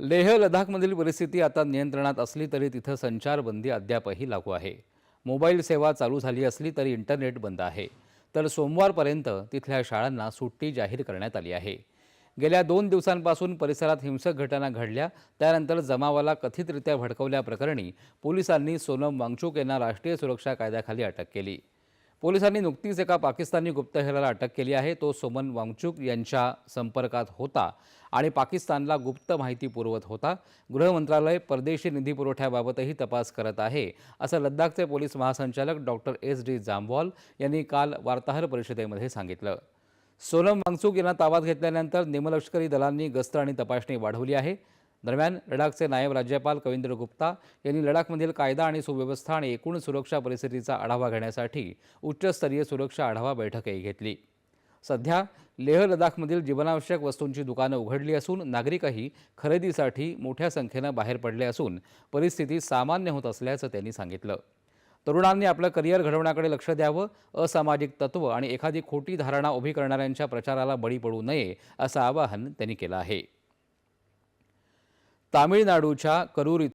लेह लडाखमधील परिस्थिती आता नियंत्रणात असली तरी तिथं संचारबंदी अद्यापही लागू आहे. मोबाईल सेवा चालू झाली असली तरी इंटरनेट बंद आहे. तर सोमवारपर्यंत तिथल्या शाळांना सुट्टी जाहीर करण्यात आली आहे. गेल्या दोन दिवसांपासून परिसरात हिंसक घटना घडल्या. त्यानंतर जमावाला कथितरित्या भडकवल्याप्रकरणी पोलिसांनी सोनम वांगचूक यांना राष्ट्रीय सुरक्षा कायद्याखाली अटक केली. पोलिसांनी नुकतीच एका पाकिस्तानी गुप्तहेराला अटक केली आहे. तो सोमन वांगचूक यांच्या संपर्कात होता आणि पाकिस्तानला गुप्त माहिती पुरवत होता. गृह मंत्रालय परदेशी निधी पुरवठ्याबाबतही तपास करत आहे असं लद्दाखचे पोलीस महासंचालक डॉक्टर एस डी जामवाल यांनी काल वार्ताहर परिषदेमध्ये सांगितलं. सोनम वांगचूक यांना ताब्यात घेतल्यानंतर निमलष्करी दलांनी गस्त आणि तपासणी वाढवली आहे. दरम्यान लडाखचे नायब राज्यपाल कविंद्र गुप्ता यांनी लडाखमधील कायदा आणि सुव्यवस्था आणि एकूण सुरक्षा परिस्थितीचा आढावा घेण्यासाठी उच्चस्तरीय सुरक्षा आढावा बैठकही घेतली. सध्या लेह लडाखमधील जीवनावश्यक वस्तूंची दुकानं उघडली असून नागरिकही खरेदीसाठी मोठ्या संख्येनं बाहेर पडले असून परिस्थिती सामान्य होत असल्याचं त्यांनी सांगितलं. तरुणांनी आपलं करिअर घडवण्याकडे लक्ष द्यावं असामाजिक तत्व आणि एखादी खोटी धारणा उभी करणाऱ्यांच्या प्रचाराला बळी पडू नये असं आवाहन त्यांनी केलं आहे. तामिळनाडूच्या करूर